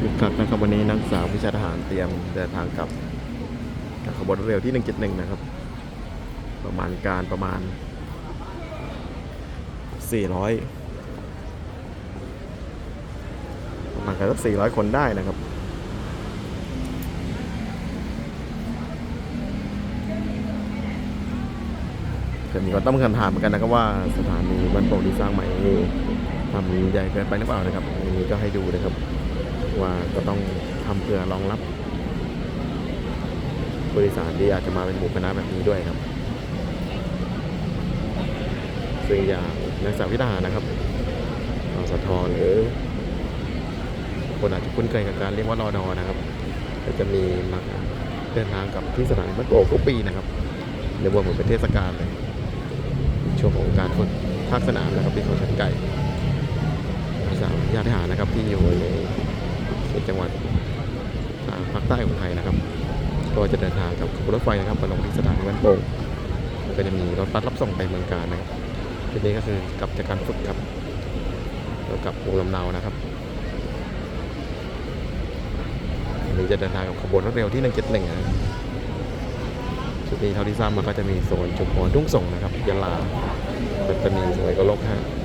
ครับวันนี้นักศึกษาวิชาทหารเตรียมเดินทางกลับกับขบวนเร็วที่ 171 นะครับ ประมาณการประมาณ 400 ประมาณกันสัก 400 คนได้นะครับก็มีคนตั้งคำถามเหมือนกันนะครับว่าสถานีบ้านโป่งที่สร้างใหม่ทำใหญ่เกินไปหรือเปล่านะครับอันนี้ก็ให้ดูนะครับ ว่าก็ต้องทำเพื่อรองรับบริษัทที่อาจจะมาเป็นหมู่คณะแบบนี้ด้วยครับ ซึ่งอย่างนักศึกษาวิทยานะครับอสทหรือคนอาจจะคุ้นเคยกับการเรียกว่ารอดอนะครับก็จะมีมาเดินทางกับที่สถานีบ้านโป่งทุกปีนะครับเรียกว่าเหมือนเป็นเทศกาลเลยช่วงของการฝึกภาคสนามนะครับที่เขาชันไก่นักศึกษาวิทยาทหารนะครับที่อยู่ใน เขตจังหวัดทางภาคใต้ของไทยนะครับ ก็จะเดินทางกับรถไฟนะครับมาลงที่สถานีบ้านโป่งก็จะมีรถบัสรับส่งไปเมืองการนะครับทีนี้ก็คือกลับจากการฝึกครับแล้วกลับภูมิลำเนานะครับอันนี้จะเดินทางกับขบวนรถเร็วที่ 171นะครับชุดนี้เท่าที่ทราบมันก็จะมีโซนชุมพรทุ่งส่งนะครับยะลาปัตตานีสวยก็โลกฮะ